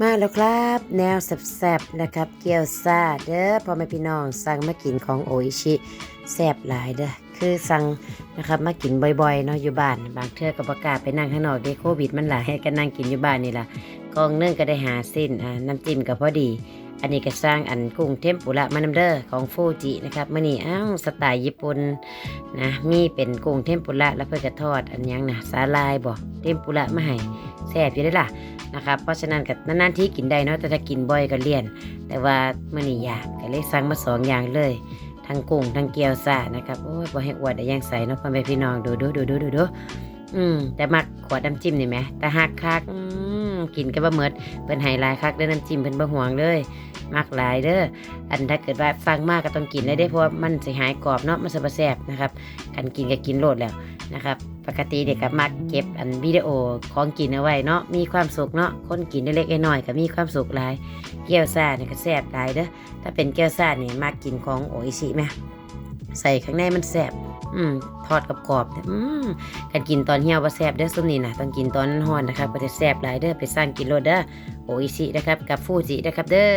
มาแล้วครับ แนวแซ่บๆนะครับ เกี๊ยวซาเด้อพ่อแม่พี่น้องสั่งมากินของโออิชิแซ่บหลายเด้อคือสั่งนะครับมากินบ่อยๆเนาะอยู่บ้านบางเทื่อก็ประกาศไปนั่งข้างนอกเด้โควิดมันหลายก็นั่งกินอยู่บ้านนี่ล่ะกองนึ่งก็ได้หาสิ้นอ่าน้ำจิ้มก็พอดี อันนี้ก็สร้างอันกุ้งเทมปุระมานำเด้อของฟูจินะครับมื่อนี้อ้าวสไตล์ญี่ปุ่นนะมีเป็นกุ้งเทมปุระแล้วเพื่อกระทอดอันยังนะสาลายบ่เทมปุระมาให้แซ่บอยู่ได้ล่ะนะครับเพราะฉะนั้นกับนานๆที่กินได้เนาะแต่ถ้ากินบ่อยก็เลี่ยน แต่ว่าเมื่อนี้อยากก็เลยสั่งมาสองอย่างเลยทั้งกุ้งทั้งเกี๊ยวซ่านะครับโอ้ยบ่ให้อวดได้ย่างใส่เนาะพ่อแม่พี่น้องดูดูดูดูดูดูอืมแต่มักขวดน้ำจิ้มนี่ไหมแต่หักคักอืม กินก็บ่เหมิดเพิ่นให้หลายคักเด้อน้ำจิ้มเพิ่นบ่ห่วงเลยมักหลายเด้ออันถ้าเกิดว่าฟังมากก็ต้องกินได้เด้เพราะว่ามันสิหายกรอบเนาะมันสิบ่แซ่บนะครับกันกินก็กินโลดแล้วนะครับปกติเด็กก็มักเก็บอันวิดีโอของกินเอาไว้เนาะมีความสุขเนาะคนกินเล็กๆน้อยๆก็มีความสุขหลายเกี๊ยวซ่าเนี่ยก็แซ่บหลายเด้อถ้าเป็นเกี๊ยวซ่านี่มักกินของโออิชิไหมใส่ข้างในมันแซ่บ อืมทอดกับกรอบๆเนี่ยอืมกันกินตอนเหี่ยวบ่แซ่บเด้อซุมนี่นะต้องกินตอนร้อนนะครับก็จะแซ่บหลายเด้อไปสร้างกินโลดเด้อโออิชินะครับกับฟูจินะครับเด้อ